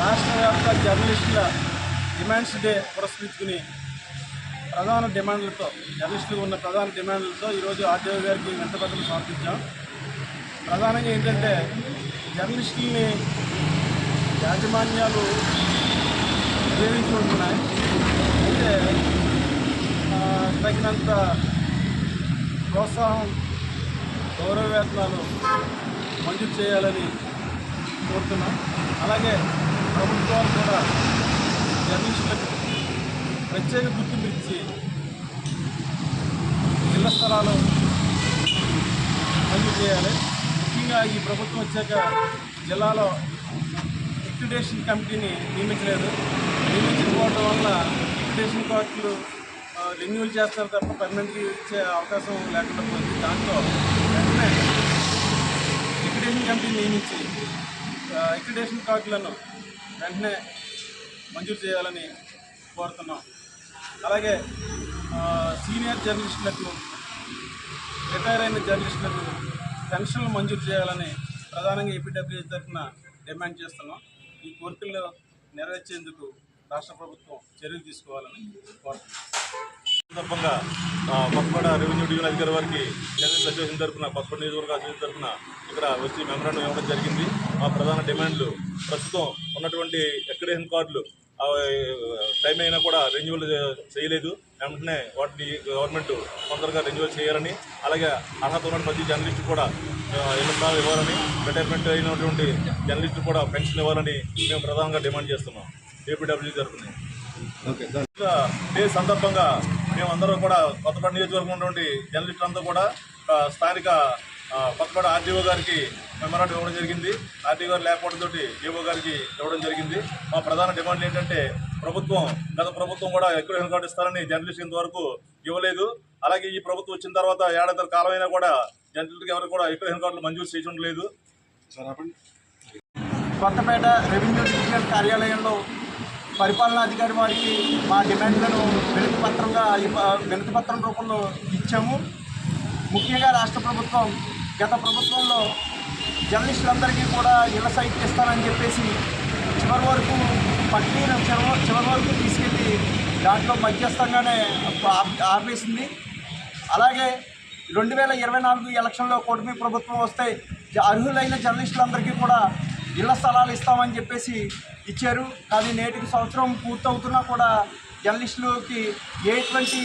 రాష్ట్ర వ్యాప్త జర్నలిస్టుల డిమాండ్స్ డే పురస్కరించుకుని ప్రధాన డిమాండ్లతో జర్నలిస్టులు ఉన్న ప్రధాన డిమాండ్లతో ఈరోజు ఆర్టీఓ గారికి వెంటపత్రం సమర్పించాం. ప్రధానంగా ఏంటంటే జర్నలిస్టుల్ని యాజమాన్యాలు ఉపయోగించుకుంటున్నాయి అయితే తగినంత ప్రోత్సాహం గౌరవ వేతనాలు మంజూరు చేయాలని కోరుతున్నాం. అలాగే ప్రభుత్వాలు కూడా జర్నలిస్టులకు ప్రత్యేక గుర్తింపు ఇచ్చి ఇళ్ళ స్థలాలు మంజూరు చేయాలి. ముఖ్యంగా ఈ ప్రభుత్వం వచ్చాక జిల్లాలో లిక్విడేషన్ కమిటీని నియమించలేదు. నియమించకపోవడం వల్ల లిక్విడేషన్ కార్డులు రెన్యూల్ చేస్తారు తప్ప పర్మనెంట్గా ఇచ్చే అవకాశం లేకుండా పోయింది. దాంట్లో వెంటనే లిక్విడేషన్ కమిటీని నియమించి లిక్విడేషన్ కార్డులను వెంటనే మంజూరు చేయాలని కోరుతున్నాం. అలాగే సీనియర్ జర్నలిస్టులకు రిటైర్ అయిన జర్నలిస్టులకు పెన్షన్లు మంజూరు చేయాలని ప్రధానంగా ఏపీడబ్ల్యూ తరఫున డిమాండ్ చేస్తున్నాం. ఈ కోరికలు నెరవేర్చేందుకు రాష్ట్ర ప్రభుత్వం చర్యలు తీసుకోవాలని కోరుతున్నాం. సందర్భంగా పక్కపడ రెవెన్యూ డివిజన్ అధికారి వారికి జర్నలిస్ట్ అసోసియేషన్ తరఫున పక్కపడ నియోజకవర్గ అసోసియేషన్ తరఫున ఇక్కడ వచ్చి మెమరాండం ఇవ్వడం జరిగింది. మా ప్రధాన డిమాండ్లు ప్రస్తుతం ఉన్నటువంటి ఎక్కడేషన్ కార్డులు టైం అయినా కూడా రెన్యువల్ చేయలేదు. వెంటనే వాటిని గవర్నమెంట్ తొందరగా రెన్యువల్ చేయాలని అలాగే అర్హత ఉన్న ప్రతి జర్నలిస్ట్ కూడా స్థలాలు ఇవ్వాలని రిటైర్మెంట్ అయినటువంటి జర్నలిస్టు కూడా పెన్షన్ ఇవ్వాలని మేము ప్రధానంగా డిమాండ్ చేస్తున్నాం. ఏపీడబ్ల్యూ తరఫున డే సందర్భంగా మేమందరం కూడా కొత్తపేట నియోజకవర్గం ఉన్నటువంటి జర్నలిస్టులంతా కూడా స్థానిక ఆ, కొత్తపేట ఆర్డీఓ గారికి మెమరాండం ఇవ్వడం జరిగింది. ఆర్డీఓ గారు లేకపోవడంతో ఏఓ గారికి ఇవ్వడం జరిగింది. మా ప్రధాన డిమాండ్లు ఏంటంటే ప్రభుత్వం గత ప్రభుత్వం కూడా ఎక్కువ కార్డు ఇస్తారని జర్నలిస్ట్ ఇంతవరకు ఇవ్వలేదు. అలాగే ఈ ప్రభుత్వం వచ్చిన తర్వాత ఏడాది కాలం అయినా కూడా జర్నలిస్టులకు ఎవరు కూడా ఎక్కువ కార్డులు మంజూరు చేయడం లేదు కొత్తపేట రెవెన్యూ డివిజనల్ కార్యాలయంలో పరిపాలనాధికారి వారికి మా డిమాండ్లను వినతి పత్రంగా వినతి పత్రం రూపంలో ఇచ్చాము. ముఖ్యంగా రాష్ట్ర ప్రభుత్వం గత ప్రభుత్వంలో జర్నలిస్టులందరికీ కూడా ఇళ్ళ సైట్లు ఇస్తానని చెప్పేసి చివరి వరకు పట్టిన చివరి చివరి వరకు తీసుకెళ్ళి దాంట్లో మధ్యస్థంగానే ఆపేసింది. అలాగే రెండు వేల ఇరవై నాలుగు ఎలక్షన్లో కూటమి ప్రభుత్వం వస్తే అర్హులైన జర్నలిస్టులందరికీ కూడా ఇళ్ళ స్థలాలు ఇస్తామని చెప్పేసి ఇచ్చారు. కానీ నేటికి సంవత్సరం పూర్తవుతున్నా కూడా జర్నలిస్టులకి ఎటువంటి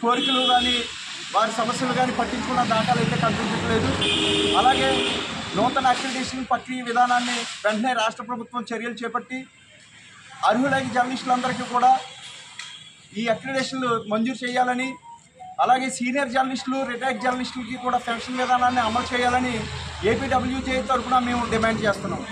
కోరికలు కానీ వారి సమస్యలు కానీ పట్టించుకున్న దాఖలు అయితే కనిపించట్లేదు. అలాగే నూతన అక్రిడేషన్ ప్రక్రియ విధానాన్ని వెంటనే రాష్ట్ర ప్రభుత్వం చర్యలు చేపట్టి అర్హులైన జర్నలిస్టులందరికీ కూడా ఈ అక్రిడేషన్లు మంజూరు చేయాలని అలాగే సీనియర్ జర్నలిస్టులు రిటైర్డ్ జర్నలిస్టులకి కూడా పెన్షన్ విధానాన్ని అమలు చేయాలని ఏపీడబ్ల్యూజే తరఫున మేము డిమాండ్ చేస్తున్నాం.